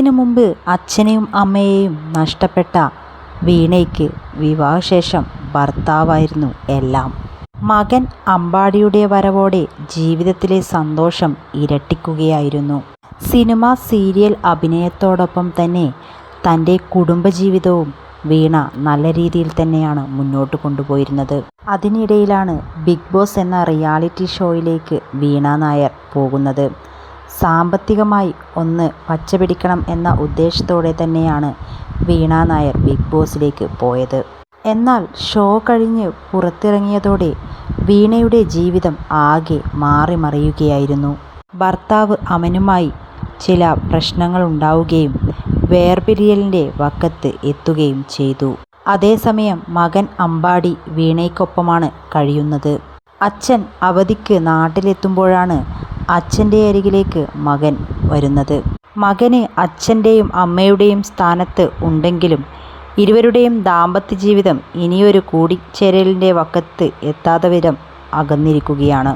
വിവാഹത്തിന് മുമ്പ് അച്ഛനെയും അമ്മയെയും നഷ്ടപ്പെട്ട വീണയ്ക്ക് വിവാഹശേഷം ഭർത്താവായിരുന്നു എല്ലാം. മകൻ അമ്പാടിയുടെ വരവോടെ ജീവിതത്തിലെ സന്തോഷം ഇരട്ടിക്കുകയായിരുന്നു. സിനിമ സീരിയൽ അഭിനയത്തോടൊപ്പം തന്നെ തന്റെ കുടുംബജീവിതവും വീണ നല്ല രീതിയിൽ തന്നെയാണ് മുന്നോട്ട് കൊണ്ടുപോയിരുന്നത്. അതിനിടയിലാണ് ബിഗ് ബോസ് എന്ന റിയാലിറ്റി ഷോയിലേക്ക് വീണ നായർ പോകുന്നത്. സാമ്പത്തികമായി ഒന്ന് പച്ചപിടിക്കണം എന്ന ഉദ്ദേശത്തോടെ തന്നെയാണ് വീണ നായർ ബിഗ് ബോസിലേക്ക് പോയത്. എന്നാൽ ഷോ കഴിഞ്ഞ് പുറത്തിറങ്ങിയതോടെ വീണയുടെ ജീവിതം ആകെ മാറിമറിയുകയായിരുന്നു ഭർത്താവ് അമനുമായി ചില പ്രശ്നങ്ങൾ ഉണ്ടാവുകയും വേർപിരിയലിന്റെ വക്കത്ത് എത്തുകയും ചെയ്തു. അതേസമയം മകൻ അമ്പാടി വീണയ്ക്കൊപ്പമാണ് കഴിയുന്നത്. അച്ഛൻ അവധിക്ക് നാട്ടിലെത്തുമ്പോഴാണ് അച്ഛന്റെ അരികിലേക്ക് മകൻ വരുന്നത്. മകന് അച്ഛന്റെയും അമ്മയുടെയും സ്ഥാനത്ത് ഉണ്ടെങ്കിലും ഇരുവരുടെയും ദാമ്പത്യ ജീവിതം ഇനിയൊരു കൂടിച്ചേരലിന്റെ വക്കത്ത് എത്താത്ത വിധം അകന്നിരിക്കുകയാണ്.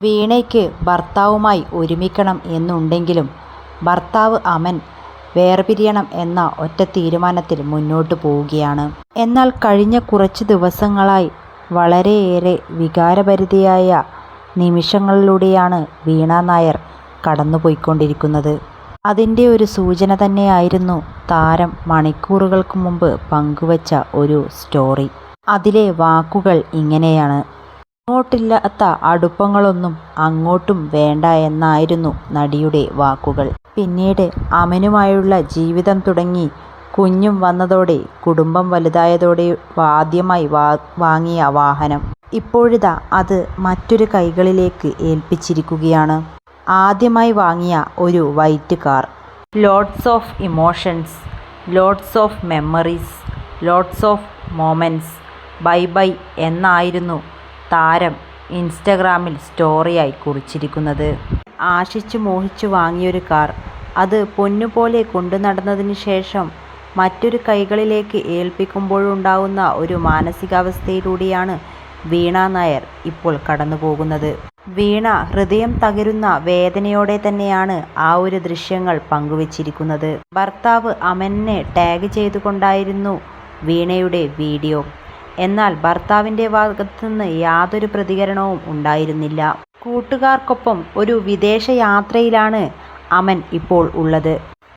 വീണയ്ക്ക് ഭർത്താവുമായി ഒരുമിക്കണം എന്നുണ്ടെങ്കിലും ഭർത്താവ് അമൻ വേർപിരിയണം എന്ന ഒറ്റ തീരുമാനത്തിൽ മുന്നോട്ട് പോവുകയാണ്. എന്നാൽ കഴിഞ്ഞ കുറച്ച് ദിവസങ്ങളായി വളരെയേറെ വികാരഭരിതയായ നിമിഷങ്ങളിലൂടെയാണ് വീണ നായർ കടന്നുപോയിക്കൊണ്ടിരിക്കുന്നത്. അതിന്റെ ഒരു സൂചന തന്നെയായിരുന്നു താരം മണിക്കൂറുകൾക്ക് മുമ്പ് പങ്കുവച്ച ഒരു സ്റ്റോറി. അതിലെ വാക്കുകൾ ഇങ്ങനെയാണ്. അങ്ങോട്ടില്ലാത്ത അടുപ്പങ്ങളൊന്നും അങ്ങോട്ടും വേണ്ട എന്നായിരുന്നു നടിയുടെ വാക്കുകൾ. പിന്നീട് അമനുമായുള്ള ജീവിതം തുടങ്ങി കുഞ്ഞും വന്നതോടെ കുടുംബം വലുതായതോടെ ആദ്യമായി വാങ്ങിയ വാഹനം. ഇപ്പോഴിതാ അത് മറ്റൊരു കൈകളിലേക്ക് ഏൽപ്പിച്ചിരിക്കുകയാണ്. ആദ്യമായി വാങ്ങിയ ഒരു white car. Loads of emotions loads of memories loads of moments bye bye എന്നായിരുന്നു താരം ഇൻസ്റ്റഗ്രാമിൽ സ്റ്റോറിയായി കുറിച്ചിരിക്കുന്നത്. ആശിച്ചു മോഹിച്ചു വാങ്ങിയൊരു കാർ. അത് പൊന്നുപോലെ കൊണ്ടു നടന്നതിന് ശേഷം മറ്റൊരു കൈകളിലേക്ക് ഏൽപ്പിക്കുമ്പോഴുണ്ടാവുന്ന ഒരു മാനസികാവസ്ഥയിലൂടെയാണ് വീണ നായർ ഇപ്പോൾ കടന്നു പോകുന്നത് വീണ ഹൃദയം തകരുന്ന വേദനയോടെ തന്നെയാണ് ആ ഒരു ദൃശ്യങ്ങൾ പങ്കുവച്ചിരിക്കുന്നത്. ഭർത്താവ് അമനെ ടാഗ് ചെയ്തുകൊണ്ടായിരുന്നു വീണയുടെ വീഡിയോ. എന്നാൽ ഭർത്താവിന്റെ ഭാഗത്തുനിന്ന് യാതൊരു പ്രതികരണവും ഉണ്ടായിരുന്നില്ല. കൂട്ടുകാർക്കൊപ്പം ഒരു വിദേശ യാത്രയിലാണ് അമൻ ഇപ്പോൾ ഉള്ളത്.